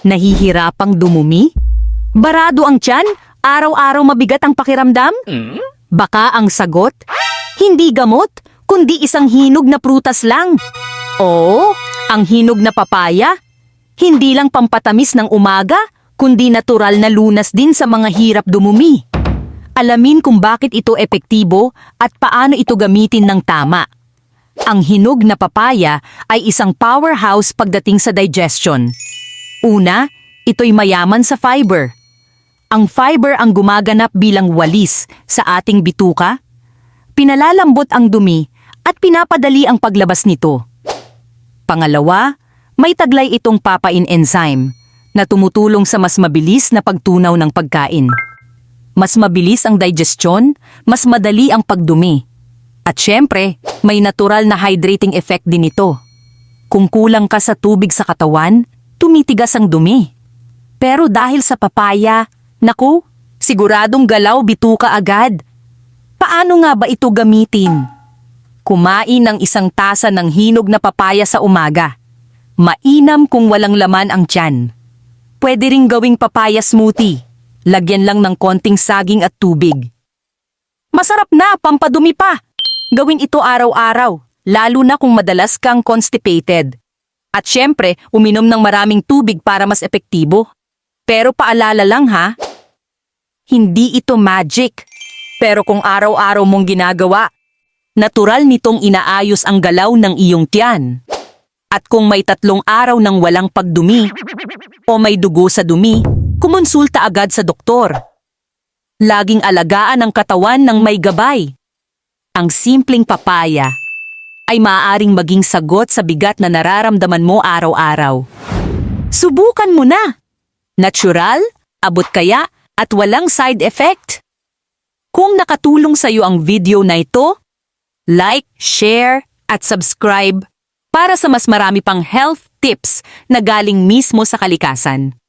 Nahihirapang dumumi? Barado ang tiyan? Araw-araw mabigat ang pakiramdam? Baka ang sagot? Hindi gamot, kundi isang hinog na prutas lang. Oo, ang hinog na papaya. Hindi lang pampatamis ng umaga, kundi natural na lunas din sa mga hirap dumumi. Alamin kung bakit ito epektibo at paano ito gamitin ng tama. Ang hinog na papaya ay isang powerhouse pagdating sa digestion. Una, ito'y mayaman sa fiber. Ang fiber ang gumaganap bilang walis sa ating bituka. Pinalalambot ang dumi at pinapadali ang paglabas nito. Pangalawa, may taglay itong papain enzyme na tumutulong sa mas mabilis na pagtunaw ng pagkain. Mas mabilis ang digestion, mas madali ang pagdumi. At syempre, may natural na hydrating effect din ito. Kung kulang ka sa tubig sa katawan, tumitigas ang dumi. Pero dahil sa papaya, naku, siguradong galaw bituka agad. Paano nga ba ito gamitin? Kumain ng isang tasa ng hinog na papaya sa umaga. Mainam kung walang laman ang tiyan. Pwede ring gawing papaya smoothie. Lagyan lang ng konting saging at tubig. Masarap na, pampadumi pa. Gawin ito araw-araw, lalo na kung madalas kang constipated. At syempre, uminom ng maraming tubig para mas epektibo. Pero paalala lang ha, hindi ito magic. Pero kung araw-araw mong ginagawa, natural nitong inaayos ang galaw ng iyong tiyan. At kung may tatlong araw ng walang pagdumi o may dugo sa dumi, kumonsulta agad sa doktor. Laging alagaan ang katawan ng may gabay. Ang simpleng papaya ay maaaring maging sagot sa bigat na nararamdaman mo araw-araw. Subukan mo na! Natural, abot kaya, at walang side effect. Kung nakatulong sa iyo ang video na ito, like, share, at subscribe para sa mas marami pang health tips na galing mismo sa kalikasan.